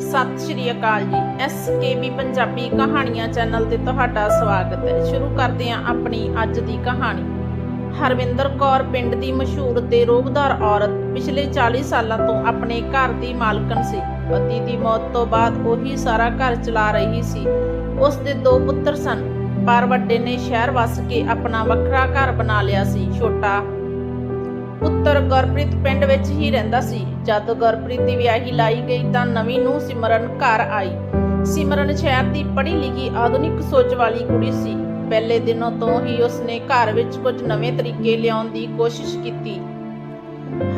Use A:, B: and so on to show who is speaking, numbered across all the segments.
A: ਸਤਿ ਸ਼੍ਰੀ ਅਕਾਲ ਜੀ। ਐਸਕੇਬੀ ਪੰਜਾਬੀ ਕਹਾਣੀਆਂ ਚੈਨਲ ਤੇ ਤੁਹਾਡਾ ਸਵਾਗਤ ਹੈ। ਸ਼ੁਰੂ ਕਰਦੇ ਹਾਂ ਆਪਣੀ ਅੱਜ ਦੀ ਕਹਾਣੀ। ਹਰਵਿੰਦਰ ਕੌਰ ਪਿੰਡ ਦੀ ਮਸ਼ਹੂਰ ਤੇ ਰੋਬਦਾਰ ਔਰਤ ਪਿਛਲੇ 40 ਸਾਲਾਂ ਤੋਂ ਆਪਣੇ ਘਰ ਦੀ ਮਾਲਕਣ ਸੀ। ਪਤੀ ਦੀ ਮੌਤ ਤੋਂ ਬਾਅਦ ਉਹੀ ਸਾਰਾ ਘਰ ਚਲਾ ਰਹੀ ਸੀ। ਉਸ ਦੇ ਦੋ ਪੁੱਤਰ ਸਨ। ਪਰ ਵੱਡੇ ਨੇ ਸ਼ਹਿਰ ਵਸ ਕੇ ਆਪਣਾ ਵੱਖਰਾ ਘਰ ਬਣਾ ਲਿਆ ਸੀ। ਛੋਟਾ ਪੁੱਤਰ ਗੁਰਪ੍ਰੀਤ ਪਿੰਡ ਵਿੱਚ ਹੀ ਰਹਿੰਦਾ ਸੀ। ਜਦ ਗੁਰਪ੍ਰੀਤ ਦੀ ਵਿਆਹੀ ਲਾਈ ਗਈ ਤਾਂ ਨਵੀਂ ਨੂੰ ਸਿਮਰਨ ਘਰ ਆਈ। ਸਿਮਰਨ ਸ਼ਹਿਰ ਦੀ ਪੜ੍ਹੀ ਲਿਖੀ ਆਧੁਨਿਕ ਸੋਚ ਵਾਲੀ ਕੁੜੀ ਸੀ। ਪਹਿਲੇ ਦਿਨੋਂ ਤੋਂ ਹੀ ਉਸਨੇ ਘਰ ਵਿੱਚ ਕੁਝ ਨਵੇਂ ਤਰੀਕੇ ਲਿਆਉਣ ਦੀ ਕੋਸ਼ਿਸ਼ ਕੀਤੀ।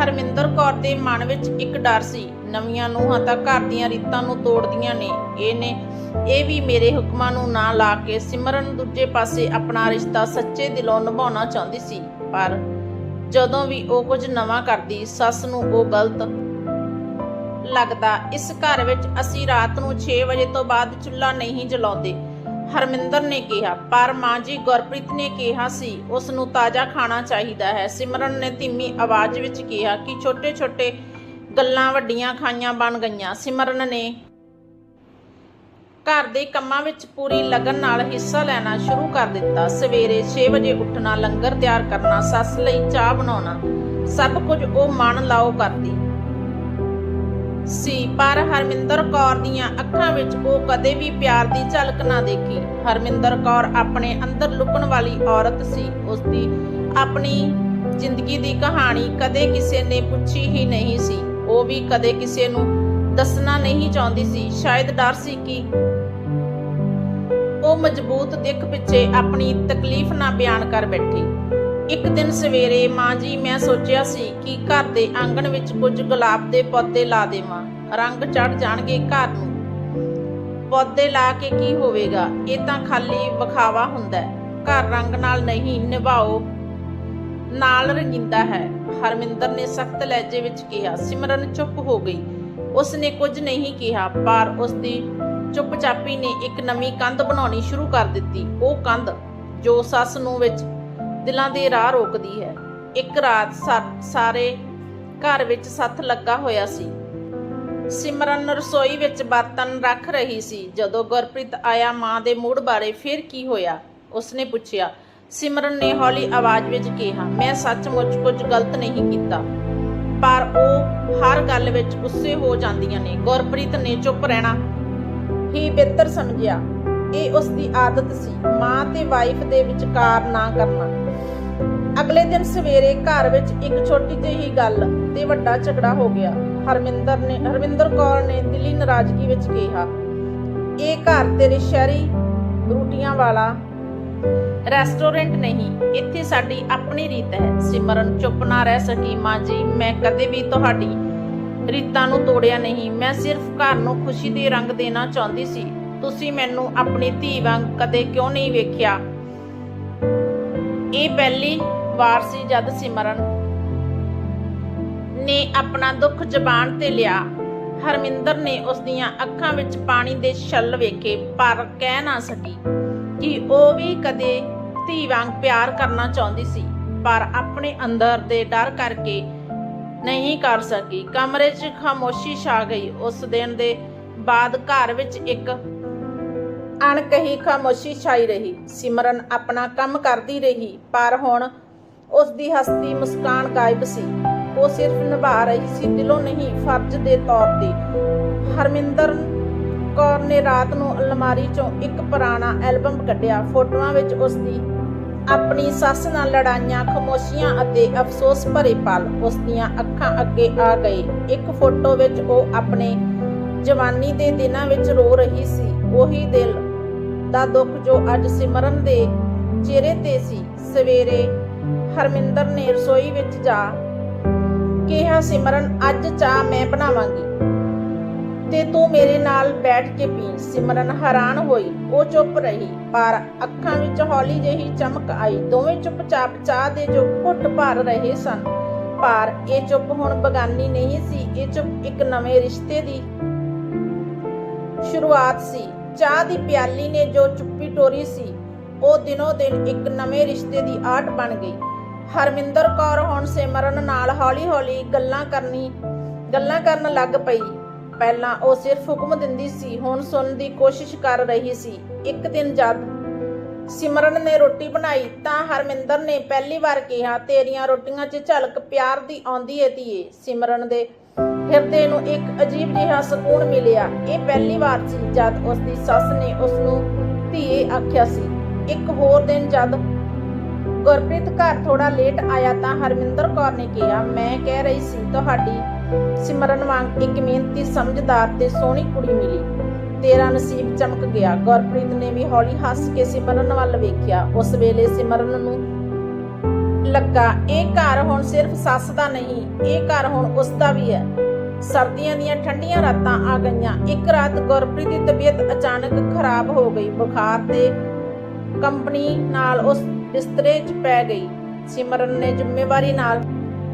A: ਹਰਮਿੰਦਰ ਕੌਰ ਦੇ ਮਨ ਵਿੱਚ ਇੱਕ ਡਰ ਸੀ। ਨਵੀਆਂ ਨੂੰਹਾਂ ਤਾਂ ਘਰ ਦੀਆਂ ਰੀਤਾਂ ਨੂੰ ਤੋੜਦੀਆਂ ਨੇ। ਇਹਨੇ ਇਹ ਵੀ ਮੇਰੇ ਹੁਕਮਾਂ ਨੂੰ ਨਾ ਲਾ ਕੇ ਸਿਮਰਨ ਦੂਜੇ ਪਾਸੇ ਆਪਣਾ ਰਿਸ਼ਤਾ ਸੱਚੇ ਦਿਲੋਂ ਨਿਭਾਉਣਾ ਚਾਹੁੰਦੀ ਸੀ। ਪਰ ਜਦੋਂ ਵੀ ਉਹ ਕੁਝ ਨਵਾਂ ਕਰਦੀ, ਸੱਸ ਨੂੰ ਉਹ ਗਲਤ ਲੱਗਦਾ। ਇਸ ਘਰ ਵਿੱਚ ਅਸੀਂ ਰਾਤ ਨੂੰ 6 ਵਜੇ ਤੋਂ ਬਾਅਦ ਚੁੱਲ੍ਹਾ ਨਹੀਂ ਜਲਾਉਂਦੇ। ਹਰਮਿੰਦਰ ਨੇ ਕਿਹਾ, ਪਰ ਮਾਂ ਜੀ ਗੁਰਪ੍ਰੀਤ ਨੇ ਕਿਹਾ ਸੀ, ਉਸ ਨੂੰ ਤਾਜ਼ਾ ਖਾਣਾ ਚਾਹੀਦਾ ਹੈ। ਸਿਮਰਨ ਨੇ ਧੀਮੀ ਆਵਾਜ਼ ਵਿੱਚ ਕਿਹਾ ਕਿ ਛੋਟੇ-ਛੋਟੇ ਗੱਲਾਂ ਵੱਡੀਆਂ ਖਾਈਆਂ ਬਣ ਗਈਆਂ। ਸਿਮਰਨ ਨੇ ਘਰ ਦੇ ਕੰਮਾਂ ਵਿੱਚ ਪੂਰੀ ਲਗਨ ਨਾਲ ਹਿੱਸਾ ਲੈਣਾ ਸ਼ੁਰੂ ਕਰ ਦਿੱਤਾ। ਸਵੇਰੇ 6 ਵਜੇ ਉੱਠਣਾ, ਲੰਗਰ ਤਿਆਰ ਕਰਨਾ, ਸੱਸ ਲਈ ਚਾਹ ਬਣਾਉਣਾ, ਸਭ ਕੁਝ ਉਹ ਮਨ ਲਾਓ ਕਰਦੀ। ਸੀ, ਪਰ ਹਰਮਿੰਦਰ ਕੌਰ ਦੀਆਂ ਅੱਖਾਂ ਵਿੱਚ ਉਹ ਕਦੇ ਵੀ ਪਿਆਰ ਦੀ ਝਲਕ ਨਾ ਦੇਖੀ। ਹਰਮਿੰਦਰ ਕੌਰ ਆਪਣੇ ਅੰਦਰ ਲੁਕਣ ਵਾਲੀ ਔਰਤ ਸੀ। ਉਸ ਦੀ ਆਪਣੀ ਜ਼ਿੰਦਗੀ ਦੀ ਕਹਾਣੀ ਕਦੇ ਕਿਸੇ ਨੇ ਪੁੱਛੀ ਹੀ ਨਹੀਂ ਸੀ। ਉਹ ਵੀ ਕਦੇ ਕਿਸੇ ਨੂੰ ਦੱਸਣਾ ਨਹੀਂ ਚਾਹੁੰਦੀ ਸੀ। ਸ਼ਾਇਦ ਡਰ ਸੀ ਕਿ ਉਹ ਮਜ਼ਬੂਤ ਦਿੱਖ ਪਿੱਛੇ ਆਪਣੀ ਤਕਲੀਫ ਨਾ ਬਿਆਨ ਕਰ ਬੈਠੀ। ਇੱਕ ਦਿਨ ਸਵੇਰੇ ਮਾਂ ਜੀ, ਮੈਂ ਸੋਚਿਆ ਸੀ ਕਿ ਘਰ ਦੇ ਆਂਗਣ ਵਿੱਚ ਕੁਝ ਗੁਲਾਬ ਦੇ ਪੌਦੇ ਲਾ ਦੇਵਾਂ। ਰੰਗ ਚੜ ਜਾਣਗੇ ਘਰ ਨੂੰ। ਪੌਦੇ ਲਾ ਕੇ ਕੀ ਹੋਵੇਗਾ? ਇਹ ਤਾਂ ਖਾਲੀ ਵਿਖਾਵਾ ਹੁੰਦਾ ਹੈ। ਘਰ ਰੰਗ ਨਾਲ ਨਹੀਂ, ਨਿਭਾਓ ਨਾਲ ਰੰਗਿੰਦਾ ਹੈ। ਹਰਮਿੰਦਰ ਨੇ ਸਖਤ ਲਹਿਜੇ ਵਿੱਚ ਕਿਹਾ। ਸਿਮਰਨ ਚੁੱਪ ਹੋ ਗਈ। ਉਸ ਨੇ ਕੁਝ ਨਹੀਂ ਕਿਹਾ, ਪਰ ਉਸ ਦੀ ਚੁੱਪਚਾਪੀ ਨੇ ਇੱਕ ਨਵੀਂ ਕੰਧ ਬਣਾਉਣੀ ਸ਼ੁਰੂ ਕਰ ਦਿੱਤੀ। ਉਹ ਕੰਧ ਜੋ ਸੱਸ ਨੂੰ ਵਿੱਚ ਦਿਲਾਂ ਦੇ ਰਾਹ ਰੋਕਦੀ ਹੈ। ਇੱਕ ਰਾਤ ਸਾਰੇ ਘਰ ਵਿੱਚ ਸੱਥ ਲੱਗਾ ਹੋਇਆ ਸੀ। ਸਿਮਰਨ ਰਸੋਈ ਵਿੱਚ ਬਰਤਨ ਰੱਖ ਰਹੀ ਸੀ। ਜਦੋਂ ਗੁਰਪ੍ਰੀਤ ਆਇਆ ਮਾਂ ਦੇ ਮੂਡ ਬਾਰੇ ਫਿਰ ਕੀ ਹੋਇਆ? ਉਸਨੇ ਪੁੱਛਿਆ, ਸਿਮਰਨ ਨੇ ਹੌਲੀ ਆਵਾਜ਼ ਵਿੱਚ ਕਿਹਾ, ਮੈਂ ਸੱਚਮੁੱਚ ਕੁਝ ਗਲਤ ਨਹੀਂ ਕੀਤਾ। ਪਰ ਉਹ ਹਰ ਗੱਲ ਵਿੱਚ ਗੁੱਸੇ ਹੋ ਜਾਂਦੀਆਂ ਨੇ। ਗੁਰਪ੍ਰੀਤ ਨੇ ਚੁੱਪ ਰਹਿਣਾ ਹੀ ਬਿਹਤਰ ਸਮਝਿਆ। ਇਹ ਉਸ ਦੀ ਆਦਤ ਸੀ, ਮਾਂ ਤੇ ਵਾਈਫ ਦੇ ਵਿਚਕਾਰ ਨਾ ਕਰਨਾ। ਅਗਲੇ ਦਿਨ ਸਵੇਰੇ ਘਰ ਵਿੱਚ ਇੱਕ ਛੋਟੀ ਜਿਹੀ ਗੱਲ ਤੇ ਵੱਡਾ ਝਗੜਾ ਹੋ ਗਿਆ। ਹਰਮਿੰਦਰ ਨੇ ਹਰਮਿੰਦਰ ਕੌਰ ਨੇ ਦਿੱਲੀ ਨਾਰਾਜ਼ਗੀ ਵਿੱਚ ਕਿਹਾ, ਇਹ ਘਰ ਤੇਰੇ ਸ਼ਹਿਰੀ ਰੋਟੀਆਂ ਵਾਲਾ ਰੈਸਟੋਰੈਂਟ ਨਹੀਂ, ਇੱਥੇ ਸਾਡੀ ਆਪਣੀ ਰੀਤ ਹੈ। ਸਿਮਰਨ, ਚੁੱਪ ਨਾ ਰਹਿ ਸਕੀ ਮਾਂ ਜੀ, ਮੈਂ ਕਦੇ ਵੀ ਤੁਹਾਡੀ ਰੀਤਾਂ ਨੂੰ ਤੋੜਿਆ ਨਹੀਂ। ਮੈਂ ਸਿਰਫ ਘਰ ਨੂੰ ਖੁਸ਼ੀ ਦੇ ਰੰਗ ਦੇਣਾ ਚਾਹੁੰਦੀ ਸੀ। ਤੁਸੀਂ ਮੈਨੂੰ ਆਪਣੀ ਧੀ ਵਾਂਗ ਕਦੇ ਕਿਉਂ ਨਹੀਂ ਵੇਖਿਆ? ਇਹ ਪਹਿਲੀ ਵਾਰ ਸੀ ਜਦ ਸਿਮਰਨ ਨੇ ਆਪਣਾ ਦੁੱਖ ਜ਼ਬਾਨ ਤੇ ਲਿਆ। ਹਰਮਿੰਦਰ ਨੇ ਉਸ ਦੀਆਂ ਅੱਖਾਂ ਵਿੱਚ ਪਾਣੀ ਦੇ ਛੱਲ ਵੇਖੇ, ਪਰ ਕਹਿ ਨਾ ਸਕੀ ਕਿ ਉਹ ਵੀ ਕਦੇ ਧੀ ਵਾਂਗ ਪਿਆਰ ਕਰਨਾ ਚਾਹੁੰਦੀ ਸੀ। ਪਰ ਆਪਣੇ ਅੰਦਰ ਦੇ ਡਰ ਕਰਕੇ ਨਹੀਂ ਕਰ ਸਕੀ। ਕਮਰੇ 'ਚ ਖਾਮੋਸ਼ੀ ਛਾ ਗਈ। ਉਸ ਦਿਨ ਦੇ ਬਾਅਦ ਘਰ ਵਿੱਚ ਇੱਕ ਅਣਕਹੀ ਖਾਮੋਸ਼ੀ ਛਾਈ ਰਹੀ। ਸਿਮਰਨ ਆਪਣਾ ਕੰਮ ਕਰਦੀ ਰਹੀ, ਪਰ ਹੁਣ ਉਸ ਦੀ ਹਸਤੀ ਮੁਸਕਾਨ ਗਾਇਬ ਸੀ। ਉਹ ਸਿਰਫ ਨਿਭਾ ਰਹੀ ਸੀ, ਦਿਲੋਂ ਨਹੀਂ, ਫਰਜ਼ ਦੇ ਤੌਰ ਤੇ। ਹਰਮਿੰਦਰ ਕੌਰ ਨੇ ਰਾਤ ਨੂੰ ਅਲਮਾਰੀ ਚੋਂ ਇੱਕ ਪੁਰਾਣਾ ਐਲਬਮ ਕੱਢਿਆ। ਫੋਟੋਆਂ ਵਿੱਚ ਉਸ ਦੀ ਆਪਣੀ ਸੱਸ ਨਾਲ ਲੜਾਈਆਂ, ਖਮੋਸ਼ੀਆਂ ਅਤੇ ਅਫਸੋਸ ਭਰੇ ਪਲ ਉਸ ਦੀਆਂ ਅੱਖਾਂ ਅੱਗੇ ਆ ਗਏ। ਇੱਕ ਫੋਟੋ ਵਿੱਚ ਉਹ ਆਪਣੇ ਜਵਾਨੀ ਦੇ ਦਿਨਾਂ ਵਿੱਚ ਰੋ ਰਹੀ ਸੀ। ਉਹੀ ਦਿਲ ਦਾ ਦੁੱਖ ਜੋ ਅੱਜ ਸਿਮਰਨ ਦੇ ਚਿਹਰੇ ਤੇ ਸੀ। ਸਵੇਰੇ ਹਰਮਿੰਦਰ ਨੇ ਰਸੋਈ ਵਿੱਚ ਜਾ ਕਿਹਾ, ਸਿਮਰਨ, ਅੱਜ ਚਾਹ ਮੈਂ ਬਣਾਵਾਂਗੀ। ਤੇ ਤੂੰ ਮੇਰੇ ਨਾਲ ਬੈਠ ਕੇ ਪੀ। ਸਿਮਰਨ ਹੈਰਾਨ ਹੋਈ, ਉਹ ਚੁੱਪ ਰਹੀ, ਪਰ ਅੱਖਾਂ ਵਿੱਚ ਹੌਲੀ ਜਿਹੀ ਚਮਕ ਆਈ। ਦੋਵੇਂ ਚੁੱਪਚਾਪ ਚਾਹ ਦੇ ਜੋ ਘੁੱਟ ਭਰ ਰਹੇ ਸਨ। ਪਰ ਇਹ ਚੁੱਪ ਹੁਣ ਬਗਾਨੀ ਨਹੀਂ ਸੀ, ਇਹ ਚੁੱਪ ਇੱਕ ਨਵੇਂ ਰਿਸ਼ਤੇ ਦੀ ਸ਼ੁਰੂਆਤ ਸੀ। ਚਾਹ ਦੀ ਪਿਆਲੀ ਨੇ ਜੋ ਚੁੱਪੀ ਟੋਰੀ ਸੀ, ਉਹ ਦਿਨੋ ਦਿਨ ਇੱਕ ਨਵੇਂ ਰਿਸ਼ਤੇ ਦੀ ਆਟ ਬਣ ਗਈ। ਹਰਮਿੰਦਰ ਕੌਰ ਹੁਣ ਸਿਮਰਨ ਨਾਲ ਹੌਲੀ-ਹੌਲੀ ਗੱਲਾਂ ਕਰਨੀ, ਗੱਲਾਂ ਕਰਨ ਲੱਗ ਪਈ। ਪਹਿਲਾਂ ਉਹ ਸਿਰਫ ਹੁਕਮ ਦਿੰਦੀ ਸੀ, ਹੁਣ ਸੁਣਨ ਦੀ ਕੋਸ਼ਿਸ਼ ਕਰ ਰਹੀ ਸੀ। ਇੱਕ ਦਿਨ ਜਦ ਸਿਮਰਨ ਨੇ ਰੋਟੀ ਬਣਾਈ ਤਾਂ ਹਰਮਿੰਦਰ ਨੇ ਪਹਿਲੀ ਵਾਰ ਕਿਹਾ, ਤੇਰੀਆਂ ਰੋਟੀਆਂ 'ਚ ਝਲਕ ਪਿਆਰ ਦੀ ਆਉਂਦੀ ਏ ਧੀਏ। ਸਿਮਰਨ ਦੇ ਹਿਰਦੇ ਨੂੰ ਇੱਕ ਅਜੀਬ ਜਿਹਾ ਸਕੂਨ ਮਿਲਿਆ। ਇਹ ਪਹਿਲੀ ਵਾਰ ਸੀ ਜਦ ਉਸ ਦੀ ਸੱਸ ਨੇ ਉਸ ਨੂੰ ਧੀਏ ਆਖਿਆ ਸੀ। ਇੱਕ ਹੋਰ ਦਿਨ ਜਦ ਗੁਰਪ੍ਰੀਤ ਘਰ ਥੋੜਾ ਲੇਟ ਆਇਆ ਤਾਂ ਹਰਮਿੰਦਰ ਕੌਰ ਨੇ ਕਿਹਾ, ਮੈਂ ਕਹਿ ਰਹੀ ਸੀ, ਤੁਹਾਡੀ ਸਿਮਰਨ ਵਾਂਗ ਇੱਕ ਮਿਹਨਤੀ, ਸਮਝਦਾਰ ਤੇ ਸੋਹਣੀ ਕੁੜੀ ਮਿਲੀ। ਤੇਰਾ ਨਸੀਬ ਚਮਕ ਗਿਆ। ਗੁਰਪ੍ਰੀਤ ਨੇ ਵੀ ਹੌਲੀ ਹੱਸ ਕੇ ਸਿਮਰਨ ਵੱਲ ਵੇਖਿਆ। ਉਸ ਵੇਲੇ ਸਿਮਰਨ ਨੂੰ ਲੱਗਾ, ਇਹ ਘਰ ਹੁਣ ਸਿਰਫ ਸੱਸ ਦਾ ਨਹੀਂ, ਇਹ ਘਰ ਹੁਣ ਉਸ ਦਾ ਵੀ ਹੈ। ਸਰਦੀਆਂ ਦੀਆਂ ਠੰਡੀਆਂ ਰਾਤਾਂ ਆ ਗਈਆਂ। ਇੱਕ ਰਾਤ ਗੁਰਪ੍ਰੀਤ ਦੀ ਤਬੀਅਤ ਅਚਾਨਕ ਖਰਾਬ ਹੋ ਗਈ। ਬੁਖਾਰ ਤੇ ਕੰਪਨੀ ਨਾਲ ਉਸ ਬਿਸਤਰੇ 'ਚ ਪੈ ਗਈ। ਸਿਮਰਨ ਨੇ ਜ਼ਿੰਮੇਵਾਰੀ ਨਾਲ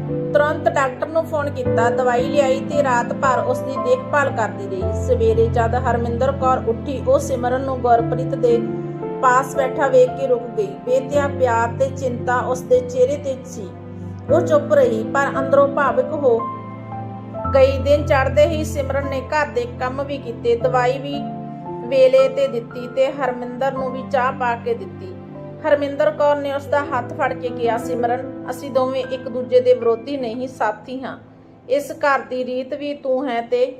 A: ਤੁਰੰਤ ਡਾਕਟਰ ਨੂੰ ਫੋਨ ਕੀਤਾ, ਦਵਾਈ ਲਿਆਈ ਤੇ ਰਾਤ ਭਰ ਉਸ ਦੀ ਦੇਖਭਾਲ ਕਰਦੀ ਰਹੀ। ਸਵੇਰੇ ਜਦ ਹਰਮਿੰਦਰ ਕੌਰ ਉੱਠੀ, ਉਹ ਸਿਮਰਨ ਨੂੰ ਗੁਰਪ੍ਰੀਤ ਦੇ ਪਾਸ ਬੈਠਾ ਵੇਖ ਕੇ ਰੁਕ ਗਈ। ਬੇਤਿਆ, ਪਿਆਰ ਤੇ ਚਿੰਤਾ ਉਸ ਦੇ ਚਿਹਰੇ ਤੇ ਸੀ। ਉਹ ਚੁੱਪ ਰਹੀ, ਪਰ ਅੰਦਰੋਂ ਭਾਵਿਕ ਹੋ ਗਈ। ਦਿਨ ਚੜ੍ਹਦੇ ਹੀ ਸਿਮਰਨ ਨੇ ਘਰ ਦੇ ਕੰਮ ਵੀ ਕੀਤੇ, ਦਵਾਈ ਵੀ ਵੇਲੇ ਤੇ ਦਿੱਤੀ ਤੇ ਹਰਮਿੰਦਰ ਨੂੰ ਵੀ ਚਾਹ ਪਾ ਕੇ ਦਿੱਤੀ। ਹਰਮਿੰਦਰ ਕੌਰ ਨੇ ਉਸ ਦਾ ਹੱਥ ਫੜ ਕੇ ਕਿਹਾ, ਸਿਮਰਨ, ਅਸੀਂ ਦੋਵੇਂ ਇੱਕ ਦੂਜੇ ਦੇ ਵਿਰੋਧੀ ਨਹੀਂ, ਸਾਥੀ ਹਾਂ। ਇਸ ਘਰ ਦੀ ਰੀਤ ਵੀ ਤੂੰ ਹੈ ਤੇ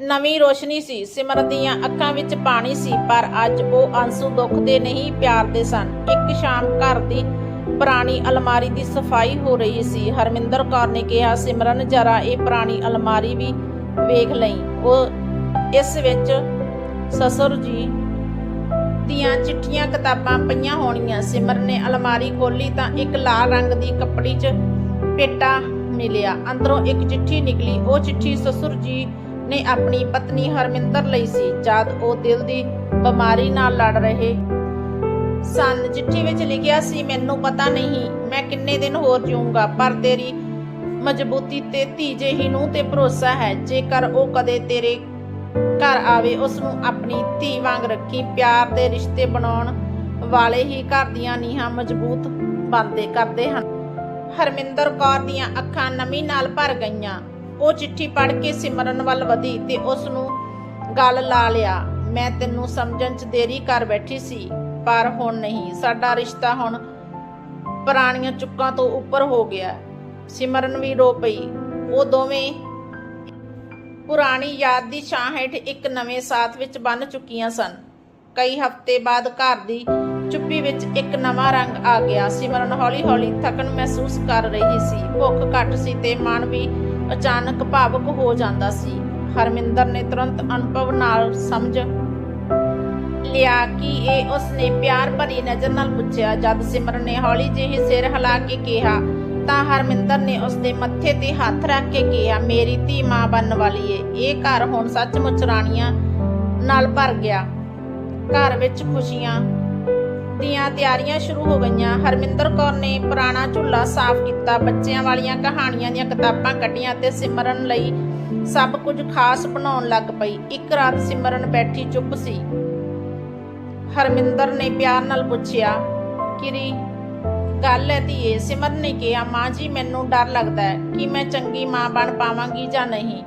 A: ਨਵੀਂ ਰੋਸ਼ਨੀ ਸੀ। ਸਿਮਰਨ ਦੀਆਂ ਅੱਖਾਂ ਵਿੱਚ ਪਾਣੀ ਸੀ, ਪਰ ਅੱਜ ਉਹ ਅੰਸੂ ਦੁੱਖ ਦੇ ਨਹੀਂ, ਪਿਆਰ ਦੇ ਸਨ। ਇੱਕ ਸ਼ਾਮ ਘਰ ਦੀ ਪੁਰਾਣੀ ਅਲਮਾਰੀ ਦੀ ਸਫ਼ਾਈ ਹੋ ਰਹੀ ਸੀ। ਹਰਮਿੰਦਰ ਕੌਰ ਨੇ ਕਿਹਾ, ਸਿਮਰਨ, ਜਰਾ ਇਹ ਪੁਰਾਣੀ ਅਲਮਾਰੀ ਵੀ ਵੇਖ ਲਈ। ਉਹ ਇਸ ਵਿੱਚ, ਸਸੁਰ ਜੀ ਦੀਆਂ ਚਿੱਠੀਆਂ, ਕਿਤਾਬਾਂ ਪਈਆਂ ਹੋਣੀਆਂ। ਸਿਮਰ ਨੇ ਅਲਮਾਰੀ ਖੋਲੀ ਤਾਂ ਇੱਕ ਲਾਲ ਰੰਗ ਦੀ ਕੱਪੜੀ 'ਚ ਪੇਟਾ ਮਿਲਿਆ। ਅੰਦਰੋਂ ਇੱਕ ਚਿੱਠੀ ਨਿਕਲੀ। ਉਹ ਚਿੱਠੀ ਸਸੁਰ ਜੀ ਨੇ ਆਪਣੀ ਪਤਨੀ ਹਰਮਿੰਦਰ ਲਈ ਸੀ, ਜਦ ਉਹ ਦਿਲ ਦੀ ਬਿਮਾਰੀ ਨਾਲ ਲੜ ਰਹੇ ਸਨ। ਚਿੱਠੀ ਵਿੱਚ ਲਿਖਿਆ ਸੀ, ਮੈਨੂੰ ਪਤਾ ਨਹੀਂ, ਮੈਂ ਕਿੰਨੇ ਦਿਨ ਹੋਰ ਜੀਊਂਗਾ, ਪਰ ਤੇਰੀ ਮਜ਼ਬੂਤੀ ਤੇ ਧੀ ਜਿਹੀ ਨੂੰ ਤੇ ਭਰੋਸਾ ਹੈ। ਜੇਕਰ ਉਹ ਕਦੇ ਤੇਰੇ ਘਰ ਆਵੇ ਉਸ ਨੂੰ ਆਪਣੀ ਧੀ ਵਾਂਗ ਰੱਖੀ, ਪਿਆਰ ਦੇ ਰਿਸ਼ਤੇ ਬਣਾਉਣ ਵਾਲੇ ਹੀ ਘਰ ਦੀਆਂ ਨੀਹਾਂ ਮਜ਼ਬੂਤ ਬਣਦੇ ਕਰਦੇ ਹਨ। ਹਰਮਿੰਦਰ ਕੌਰ ਦੀਆਂ ਅੱਖਾਂ ਨਮੀ ਨਾਲ ਭਰ ਗਈਆਂ। ਉਹ ਚਿੱਠੀ ਪੜ੍ਹ ਕੇ ਸਿਮਰਨ ਵੱਲ ਵਧੀ ਤੇ ਉਸ ਨੂੰ ਗੱਲ ਲਾ ਲਿਆ, ਮੈਂ ਤੈਨੂੰ ਸਮਝਣ 'ਚ ਦੇਰੀ ਕਰ ਬੈਠੀ ਸੀ, ਪਰ ਹੁਣ ਨਹੀਂ। ਸਾਡਾ ਰਿਸ਼ਤਾ ਹੁਣ ਪੁਰਾਣੀਆਂ ਚੁੱਕਾਂ ਤੋਂ ਉੱਪਰ ਹੋ ਗਿਆ। ਸਿਮਰਨ ਵੀ ਰੋ ਪਈ। ਉਹ ਦੋਵੇਂ ਪੁਰਾਣੀ ਯਾਦ ਦੀ ਛਾਂ ਹੇਠ ਇੱਕ ਨਵੇਂ ਸਾਥ ਵਿੱਚ ਬੰਨ ਚੁੱਕੀਆਂ ਸਨ। ਕਈ ਹਫ਼ਤੇ ਬਾਅਦ ਘਰ ਦੀ ਚੁੱਪੀ ਵਿੱਚ ਇੱਕ ਨਵਾਂ ਰੰਗ ਆ ਗਿਆ ਸਿਮਰਨ ਹੌਲੀ-ਹੌਲੀ ਥਕਨ ਮਹਿਸੂਸ ਕਰ ਰਹੀ ਸੀ। ਭੁੱਖ ਘੱਟ ਸੀ ਤੇ ਮਨ ਵੀ ਅਚਾਨਕ ਭਾਵੁਕ ਹੋ ਜਾਂਦਾ ਸੀ। ਹਰਮਿੰਦਰ ਨੇ ਤੁਰੰਤ ਅਨੁਭਵ ਨਾਲ ਸਮਝ ਲਿਆ ਕਿ ਇਹ ਉਸਨੇ ਪਿਆਰ ਭਰੀ ਨਜ਼ਰ ਨਾਲ ਪੁੱਛਿਆ। ਜਦ ਸਿਮਰਨ ਨੇ ਹੌਲੀ ਜਿਹੀ ਸਿਰ ਹਿਲਾ ਕੇ ਕਿਹਾ ਤਾਂ ਹਰਮਿੰਦਰ ਨੇ ਉਸਦੇ ਮੱਥੇ ਤੇ ਹੱਥ ਰੱਖ ਕੇ ਕਿਹਾ, ਮੇਰੀ ਧੀ ਮਾਂ ਬਣਨ ਵਾਲੀ ਏ। ਇਹ ਘਰ ਹੁਣ ਸੱਚਮੁੱਚ ਰਾਣੀਆਂ ਨਾਲ ਭਰ ਗਿਆ। ਘਰ ਵਿੱਚ ਖੁਸ਼ੀਆਂ ਦੀਆਂ ਤਿਆਰੀਆਂ ਸ਼ੁਰੂ ਹੋ ਗਈਆਂ। ਹਰਮਿੰਦਰ ਕੌਰ ਨੇ ਪੁਰਾਣਾ ਝੁੱਲਾ ਸਾਫ਼ ਕੀਤਾ। ਬੱਚਿਆਂ ਵਾਲੀਆਂ ਕਹਾਣੀਆਂ ਦੀਆਂ ਕਿਤਾਬਾਂ ਕੱਢੀਆਂ ਤੇ ਸਿਮਰਨ ਲਈ ਸਭ ਕੁਝ ਖਾਸ ਬਣਾਉਣ ਲੱਗ ਪਈ। ਇੱਕ ਰਾਤ ਸਿਮਰਨ ਬੈਠੀ ਚੁੱਪ ਸੀ। ਹਰਮਿੰਦਰ ਨੇ ਪਿਆਰ ਨਾਲ ਪੁੱਛਿਆ, ਕਿਰੀ ਗੱਲ ਹੈ ਧੀਏ ਸਿਮਰ ਨੇ ਕਿਹਾ, ਮਾਂ ਜੀ, ਮੈਨੂੰ ਡਰ ਲੱਗਦਾ ਹੈ ਕਿ ਮੈਂ ਚੰਗੀ ਮਾਂ ਬਣ ਪਾਵਾਂਗੀ ਜਾਂ ਨਹੀਂ।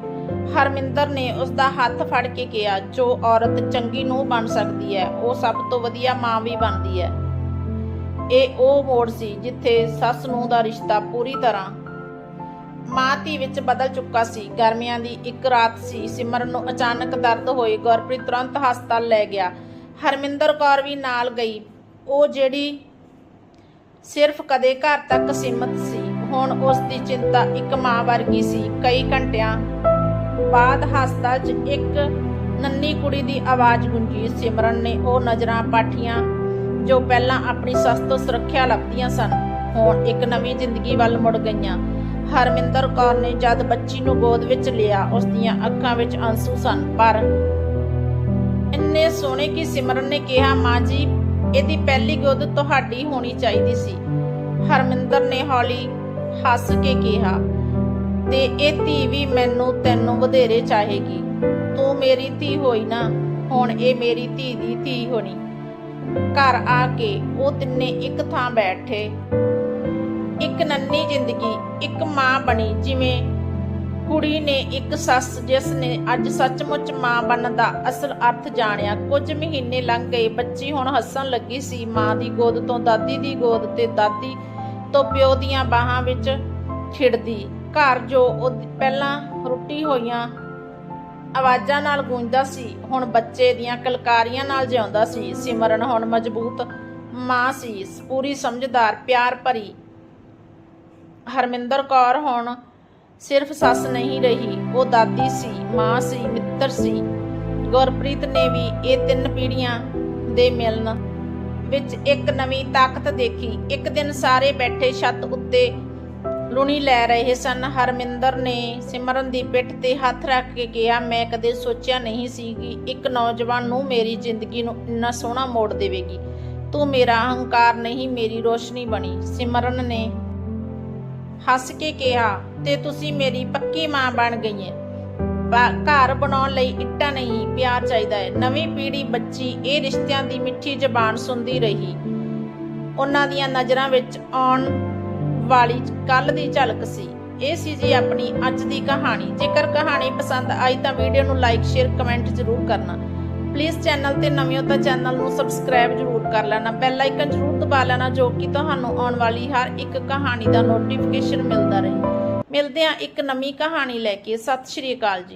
A: ਹਰਮਿੰਦਰ ਨੇ ਉਸ ਦਾ ਹੱਥ ਫੜ ਕੇ ਕਿਹਾ, ਜੋ ਔਰਤ ਚੰਗੀ ਨੂੰ ਬਣ ਸਕਦੀ ਹੈ ਉਹ ਸਭ ਤੋਂ ਵਧੀਆ ਮਾਂ ਵੀ ਬਣਦੀ ਹੈ ਇਹ ਉਹ ਮੋੜ ਸੀ ਜਿੱਥੇ ਸੱਸ ਨੂੰ ਦਾ ਰਿਸ਼ਤਾ ਪੂਰੀ ਤਰ੍ਹਾਂ ਮਾਂ ਧੀ ਵਿੱਚ ਬਦਲ ਚੁੱਕਾ ਸੀ। ਗਰਮੀਆਂ ਦੀ ਇੱਕ ਰਾਤ ਸੀ। ਸਿਮਰਨ ਨੂੰ ਅਚਾਨਕ ਦਰਦ ਹੋਏ। ਗੁਰਪ੍ਰੀਤ ਤੁਰੰਤ ਹਸਪਤਾਲ ਲੈ ਗਿਆ। ਹਰਮਿੰਦਰ ਕੌਰ ਵੀ ਨਾਲ ਗਈ। ਉਹ ਜਿਹੜੀ ਸਿਰਫ ਕਦੇ ਘਰ ਤੱਕ ਸੀਮਤ ਸੀ। ਹੁਣ ਉਸ ਦੀ ਚਿੰਤਾ ਇੱਕ ਮਾਂ ਵਰਗੀ ਸੀ, ਕਈ ਘੰਟਿਆਂ ਬਾਅਦ ਹਸਪਤਾਲ 'ਚ ਇੱਕ ਨੰਨੀ ਕੁੜੀ ਦੀ ਆਵਾਜ਼ ਗੂੰਜੀ। ਸਿਮਰਨ ਨੇ ਉਹ ਨਜ਼ਰਾਂ ਪਾਠੀਆਂ ਜੋ ਪਹਿਲਾਂ ਆਪਣੀ ਸੱਸ ਤੋਂ ਸੁਰੱਖਿਆ ਲੱਭਦੀਆਂ ਸਨ, ਹੁਣ ਇੱਕ ਨਵੀਂ ਜ਼ਿੰਦਗੀ ਵੱਲ ਮੁੜ ਗਈਆਂ। ਹਰਮਿੰਦਰ ਕੌਰ ਨੇ ਜਦ ਬੱਚੀ ਨੂੰ ਗੋਦ ਵਿੱਚ ਲਿਆ ਉਸ ਦੀਆਂ ਅੱਖਾਂ ਵਿੱਚ ਅੰਸੂ ਸਨ, ਪਰ ਇੰਨੇ ਸੋਹਣੇ ਕਿ ਸਿਮਰਨ ਨੇ ਕਿਹਾ, ਮਾਂ ਜੀ ਇਹਦੀ ਪਹਿਲੀ ਗੋਦ ਤੁਹਾਡੀ ਹੋਣੀ ਚਾਹੀਦੀ ਸੀ। ਹਰਮਿੰਦਰ ਨੇ ਹੌਲੀ ਹੱਸ ਕੇ ਕਿਹਾ, ਤੇ ਇਹ ਧੀ ਵੀ ਮੈਨੂੰ ਤੈਨੂੰ ਵਧੇਰੇ ਚਾਹੇਗੀ। ਤੂੰ ਮੇਰੀ ਧੀ ਹੋਈ ਨਾ, ਹੁਣ ਇਹ ਮੇਰੀ ਧੀ ਦੀ ਧੀ ਹੋਣੀ। ਘਰ ਆ ਕੇ ਉਹ ਤਿੰਨੇ ਇੱਕ ਥਾਂ ਬੈਠੇ। ਇੱਕ ਨੰਨੀ ਜ਼ਿੰਦਗੀ, ਇੱਕ ਮਾਂ ਬਣੀ, ਜਿਵੇਂ ਕੁੜੀ ਨੇ ਇੱਕ ਸੱਸ ਜਿਸ ਨੇ ਅੱਜ ਸੱਚਮੁੱਚ ਮਾਂ ਬਣਨ ਦਾ ਅਸਲ ਅਰਥ ਜਾਣਿਆ। ਕੁਝ ਮਹੀਨੇ ਲੰਘ ਗਏ, ਬੱਚੀ ਹੁਣ ਹੱਸਣ ਲੱਗੀ ਸੀ। ਮਾਂ ਦੀ ਗੋਦ ਤੋਂ ਦਾਦੀ ਦੀ ਗੋਦ ਤੇ ਦਾਦੀ ਤੋਂ ਪਿਓ ਦੀਆਂ ਬਾਹਾਂ ਵਿੱਚ ਖਿੜਦੀ। ਘਰ ਜੋ ਪਹਿਲਾਂ ਰੁੱਟੀ ਹੋਈਆਂ ਆਵਾਜ਼ਾਂ ਨਾਲ ਗੂੰਜਦਾ ਸੀ, ਹੁਣ ਬੱਚੇ ਦੀਆਂ ਕਲਕਾਰੀਆਂ ਨਾਲ ਜਿਉਂਦਾ ਸੀ। ਸਿਮਰਨ ਹੁਣ ਮਜ਼ਬੂਤ ਮਾਂ ਸੀ। ਪੂਰੀ ਸਮਝਦਾਰ, ਪਿਆਰ ਭਰੀ। ਹਰਮਿੰਦਰ ਕੌਰ ਹੁਣ ਸਿਰਫ ਸੱਸ ਨਹੀਂ ਰਹੀ, ਉਹ ਦਾਦੀ ਸੀ, ਮਾਂ ਸੀ, ਮਿੱਤਰ ਸੀ। ਗੁਰਪ੍ਰੀਤ ਨੇ ਵੀ ਇਹ ਤਿੰਨ ਪੀੜ੍ਹੀਆਂ ਦੇ ਮਿਲਣ ਵਿੱਚ ਇੱਕ ਨਵੀਂ ਤਾਕਤ ਦੇਖੀ। ਇੱਕ ਦਿਨ ਸਾਰੇ ਬੈਠੇ ਛੱਤ ਉੱਤੇ ਲੂਣੀ ਲੈ ਰਹੇ ਸਨ। ਹਰਮਿੰਦਰ ਨੇ ਸਿਮਰਨ ਦੀ ਪਿੱਠ ਤੇ ਹੱਥ ਰੱਖ ਕੇ ਕਿਹਾ, ਮੈਂ ਕਦੇ ਸੋਚਿਆ ਨਹੀਂ ਸੀ ਕਿ ਇੱਕ ਨੌਜਵਾਨ ਨੂੰ ਮੇਰੀ ਜ਼ਿੰਦਗੀ ਨੂੰ ਇੰਨਾ ਸੋਹਣਾ ਮੋੜ ਦੇਵੇਗੀ। ਤੂੰ ਮੇਰਾ ਅਹੰਕਾਰ ਨਹੀਂ, ਮੇਰੀ ਰੋਸ਼ਨੀ ਬਣੀ। ਸਿਮਰਨ ਨੇ ਹੱਸ ਕੇ ਕਿਹਾ, ਤੇ ਤੁਸੀਂ ਮੇਰੀ ਪੱਕੀ ਮਾਂ ਬਣ ਗਈ ਹੈ ਘਰ ਬਣਾਉਣ ਲਈ ਇੱਟਾਂ ਨਹੀਂ, ਪਿਆਰ ਚਾਹੀਦਾ ਹੈ। ਨਵੀਂ ਪੀੜ੍ਹੀ ਬੱਚੀ ਇਹ ਰਿਸ਼ਤਿਆਂ ਦੀ ਮਿੱਠੀ ਜ਼ਬਾਨ ਸੁਣਦੀ ਰਹੀ। ਉਹਨਾਂ ਦੀਆਂ ਨਜ਼ਰਾਂ ਵਿੱਚ ਆਉਣ ਵਾਲੀ ਕੱਲ ਦੀ ਝਲਕ ਸੀ। ਇਹ ਸੀ ਜੀ ਆਪਣੀ ਅੱਜ ਦੀ ਕਹਾਣੀ। ਜੇਕਰ ਕਹਾਣੀ ਪਸੰਦ ਆਈ ਤਾਂ ਵੀਡੀਓ ਨੂੰ ਲਾਈਕ, ਸ਼ੇਅਰ, ਕਮੈਂਟ ਜ਼ਰੂਰ ਕਰਨਾ। ਪਲੀਜ਼ ਚੈਨਲ ਤੇ ਨਵੇਂ ਹੋ ਤਾਂ ਚੈਨਲ ਨੂੰ ਸਬਸਕ੍ਰਾਈਬ ਜ਼ਰੂਰ ਕਰ ਲੈਣਾ। ਬੈਲ ਆਈਕਨ ਜ਼ਰੂਰ ਦਬਾ ਲੈਣਾ ਜੋ ਕਿ ਤੁਹਾਨੂੰ ਆਉਣ ਵਾਲੀ ਹਰ ਇੱਕ ਕਹਾਣੀ ਦਾ ਨੋਟੀਫਿਕੇਸ਼ਨ ਮਿਲਦਾ ਰਹੇ। ਮਿਲਦੇ ਆ ਇੱਕ ਨਵੀਂ ਕਹਾਣੀ ਲੈ ਕੇ ਸਤਿ ਸ਼੍ਰੀ ਅਕਾਲ ਜੀ।